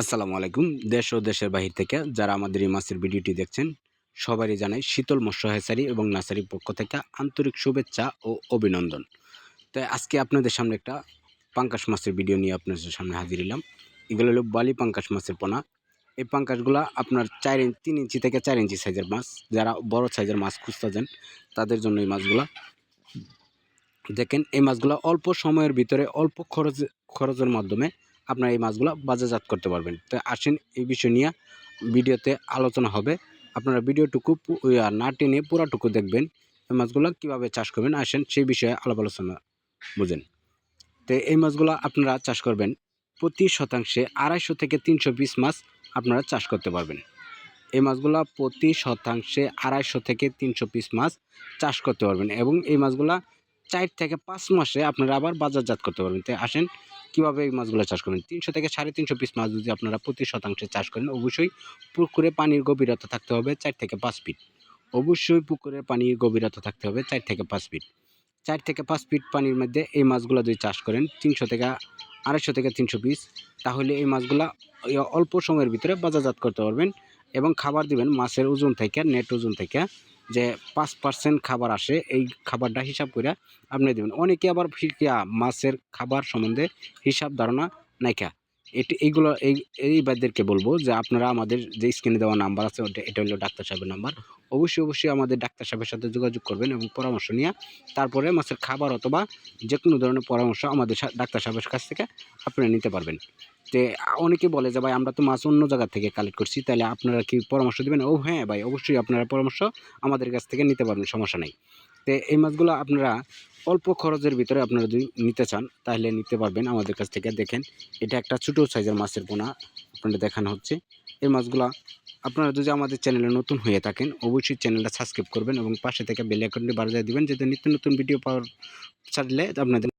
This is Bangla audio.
আসসালামু আলাইকুম। দেশ ও দেশের বাহির থেকে যারা আমাদের এই মাছের ভিডিওটি দেখছেন, সবারই জানাই শীতল মৎস্য হেসারি এবং নার্সারির পক্ষ থেকে আন্তরিক শুভেচ্ছা ও অভিনন্দন। তাই আজকে আপনাদের সামনে একটা পাঙ্কাশ মাছের ভিডিও নিয়ে আপনাদের সামনে হাজির হলাম এগুলো হলো বালি পাঙ্কাশ মাছের পোনা। এই পাঙ্কাশগুলো আপনার চার ইঞ্চি তিন ইঞ্চি থেকে চার ইঞ্চি সাইজের মাছ। যারা বড় সাইজের মাছ খুঁজতে যান, তাদের জন্য এই মাছগুলো। দেখেন, এই মাছগুলো অল্প সময়ের ভিতরে অল্প খরচ, খরচের মাধ্যমে আপনার এই মাছগুলো বাজারজাত করতে পারবেন। তো আসেন এই বিষয় নিয়ে ভিডিওতে আলোচনা হবে। আপনারা ভিডিওটুকু না টেনে পুরাটুকু দেখবেন এই মাছগুলো কীভাবে চাষ করবেন। আসেন সেই বিষয়ে আলাপ আলোচনা বুঝেন। তো এই মাছগুলো আপনারা চাষ করবেন, প্রতি শতাংশে আড়াইশো থেকে তিনশো পিস মাছ আপনারা চাষ করতে পারবেন। এই মাছগুলো প্রতি শতাংশে আড়াইশো থেকে তিনশো পিস মাছ চাষ করতে পারবেন এবং এই মাছগুলা চার থেকে পাঁচ মাসে আপনারা আবার বাজারজাত করতে পারবেন। তো আসেন কীভাবে এই মাছগুলো চাষ করবেন তিনশো থেকে সাড়ে তিনশো পিস মাছ যদি আপনারা প্রতি শতাংশে চাষ করেন, অবশ্যই পুকুরে পানির গভীরতা থাকতে হবে চার থেকে পাঁচ ফিট অবশ্যই পুকুরের পানির গভীরতা থাকতে হবে চার থেকে পাঁচ ফিট চার থেকে পাঁচ ফিট পানির মধ্যে এই মাছগুলো যদি চাষ করেন, তিনশো থেকে আড়াইশো থেকে তিনশো পিস তাহলে এই মাছগুলা অল্প সময়ের ভিতরে বাজারজাত করতে পারবেন এবং খাবার দিবেন মাছের ওজন থেকে নেট ওজন থেকে। যে পাঁচ পার্সেন্ট খাবার আসে, এই খাবারটা হিসাব করে আপনি দেবেন। অনেকে আবার ফিরকিয়া মাছের খাবার সম্বন্ধে হিসাব ধারণা নাইকা। এটি, এইগুলো, এই এইবাদেরকে বলব যে আপনারা আমাদের যে স্ক্রিনে দেওয়া নাম্বার আছে ওটা এটা হলো ডাক্তার সাহেবের নাম্বার অবশ্যই অবশ্যই আমাদের ডাক্তার সাহেবের সাথে যোগাযোগ করবেন এবং পরামর্শ নিয়ে তারপরে মাছের খাবার অথবা যে কোনো ধরনের পরামর্শ আমাদের ডাক্তার সাহেবের কাছ থেকে আপনারা নিতে পারবেন। তে, অনেকে বলে যে, ভাই, আমরা তো মাছ অন্য জায়গা থেকে কালেক্ট করছি, তাহলে আপনারা কি পরামর্শ দেবেন? ও হ্যাঁ ভাই, অবশ্যই আপনারা পরামর্শ আমাদের কাছ থেকে নিতে পারবেন, সমস্যা নেই। তো, এই মাছগুলো আপনারা অল্প খরচের ভিতরে আপনারা যদি নিতে চান, তাহলে নিতে পারবেন। আমাদের কাছ থেকে দেখেন, এটা একটা ছোটো সাইজের মাছের পোনা আপনাদের দেখানো হচ্ছে। এই মাছগুলা আপনারা যদি আমাদের চ্যানেলে নতুন হয়ে থাকেন, অবশ্যই চ্যানেলটা সাবস্ক্রাইব করবেন এবং পাশে থেকে বেল আইকনটি বাড়িয়ে দেবেন, যাতে নিত্য নতুন ভিডিও পাওয়ার ছাড়লে আপনাদের